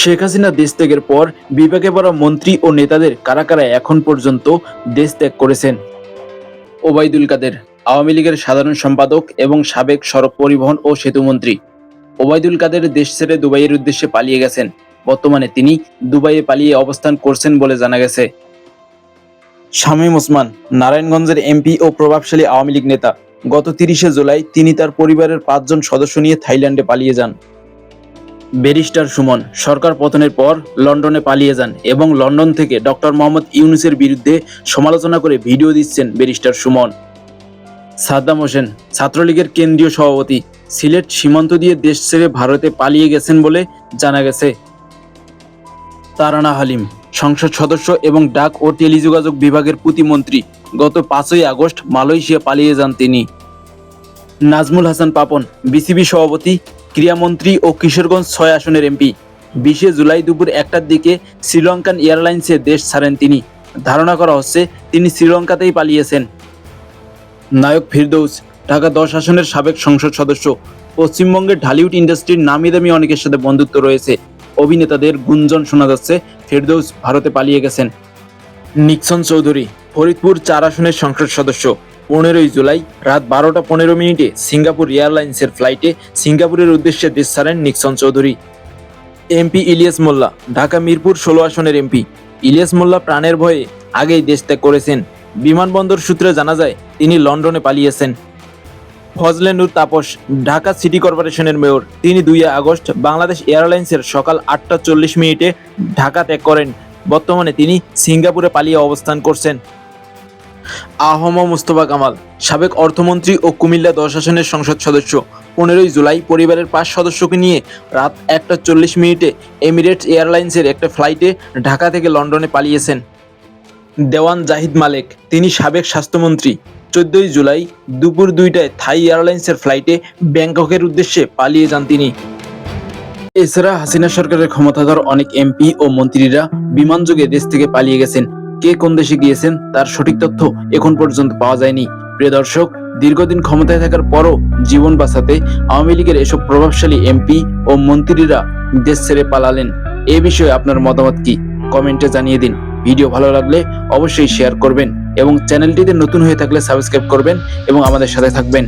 শেখ হাসিনা দেশ ত্যাগের পর বিভাগে পড়া মন্ত্রী ও নেতাদের কারা কারা এখন পর্যন্ত দেশ ত্যাগ করেছেন? ওবায়দুল কাদের, আওয়ামী লীগের সাধারণ সম্পাদক এবং সাবেক সড়ক পরিবহন ও সেতুমন্ত্রী ওবায়দুল কাদের দেশ ছেড়ে দুবাইয়ের উদ্দেশ্যে পালিয়ে গেছেন। বর্তমানে তিনি দুবাইয়ে পালিয়ে অবস্থান করছেন বলে জানা গেছে। শামীম ওসমান, নারায়ণগঞ্জের এমপি ও প্রভাবশালী আওয়ামী লীগ নেতা, গত তিরিশে জুলাই তিনি তার পরিবারের পাঁচজন সদস্য নিয়ে থাইল্যান্ডে পালিয়ে যান। ব্যারিস্টার সুমন, সরকার পতনের পর লন্ডনে পালিয়ে যান এবং লন্ডন থেকে ডক্টর মোহাম্মদ ইউনুসের বিরুদ্ধে সমালোচনা করে ভিডিও দিচ্ছেন ব্যারিস্টার সুমন। সাদ্দাম হোসেন, ছাত্রলীগের কেন্দ্রীয় সভাপতি, সিলেট সীমান্ত দিয়ে দেশ ছেড়ে ভারতে পালিয়ে গেছেন বলে জানা গেছে। তারানা হালিম, সংসদ সদস্য এবং ডাক ও টেলিযোগাযোগ বিভাগের প্রতিমন্ত্রী, গত পাঁচই আগস্ট মালয়েশিয়া পালিয়ে যান তিনি। নাজমুল হাসান পাপন, বিসিবি সভাপতি, ক্রীড়ামন্ত্রী ও কিশোরগঞ্জ ছয় আসনের এমপি। বিশে জুলাই দুপুর একটার দিকে শ্রীলঙ্কান এয়ারলাইন্সে দেশ ছাড়েন তিনি। ধারণা করা হচ্ছে, তিনি শ্রীলঙ্কাতেই পালিয়েছেন। নায়ক ফিরদৌস, ঢাকা দশ আসনের সাবেক সংসদ সদস্য। পশ্চিমবঙ্গের ঢালিউড ইন্ডাস্ট্রির নামি দামি অনেকের সাথে বন্ধুত্ব রয়েছে। অভিনেতাদের গুঞ্জন শোনা যাচ্ছে, ফেরদৌস ভারতে পালিয়ে গেছেন। নিক্সন চৌধুরী, ফরিদপুর চার আসনের সংসদ সদস্য। পনেরোই জুলাই রাত বারোটা পনেরো মিনিটে সিঙ্গাপুর এয়ারলাইন্সের ফ্লাইটে সিঙ্গাপুরের উদ্দেশ্যে দেশ ছাড়েন নিক্সন চৌধুরী। এমপি ইলিয়াস মোল্লা, ঢাকা মিরপুর ষোলো আসনের এমপি। ইলিয়াস মোল্লা প্রাণের ভয়ে আগেই দেশ ত্যাগ করেছেন। বিমানবন্দর সূত্রে জানা যায়, তিনি লন্ডনে পালিয়েছেন। ফজলে নূর তাপস, ঢাকা সিটি কর্পোরেশনের মেয়র, তিনি দুই আগস্ট বাংলাদেশ এয়ারলাইন্সের সকাল আটটা চল্লিশ মিনিটে ঢাকা ত্যাগ করেন। বর্তমানে তিনি সিঙ্গাপুরে পালিয়ে অবস্থান করছেন। আহম মুস্তফা কামাল, সাবেক অর্থমন্ত্রী ও কুমিল্লা দশ আসনের সংসদ সদস্য। পনেরোই জুলাই পরিবারের পাঁচ সদস্যকে নিয়ে রাত একটা চল্লিশ মিনিটে এমিরেটস এয়ারলাইন্সের একটা ফ্লাইটে ঢাকা থেকে লন্ডনে পালিয়েছেন দেওয়ান জাহিদ মালেক। তিনি সাবেক স্বাস্থ্যমন্ত্রী। চোদ্দই জুলাই দুপুর দুইটায় থাই এয়ারলাইন্সের ফ্লাইটে ব্যাংককের উদ্দেশ্যে পালিয়ে যান তিনি। এছাড়া হাসিনা সরকারের ক্ষমতাধর অনেক এমপি ও মন্ত্রীরা বিমানযোগে দেশ থেকে পালিয়ে গেছেন। কে কোন দেশে গিয়েছেন তার সঠিক তথ্য এখন পর্যন্ত পাওয়া যায়নি। প্রিয় দর্শক, দীর্ঘদিন ক্ষমতায় থাকার পরও জীবন বাঁচাতে আওয়ামী লীগের এসব প্রভাবশালী এমপি ও মন্ত্রীরা দেশ ছেড়ে পালালেন। এ বিষয়ে আপনার মতামত কি? কমেন্টে জানিয়ে দিন। ভিডিও ভালো লাগলে অবশ্যই শেয়ার করবেন এবং চ্যানেলটিতে নতুন হয়ে থাকলে সাবস্ক্রাইব করবেন এবং আমাদের সাথে থাকবেন।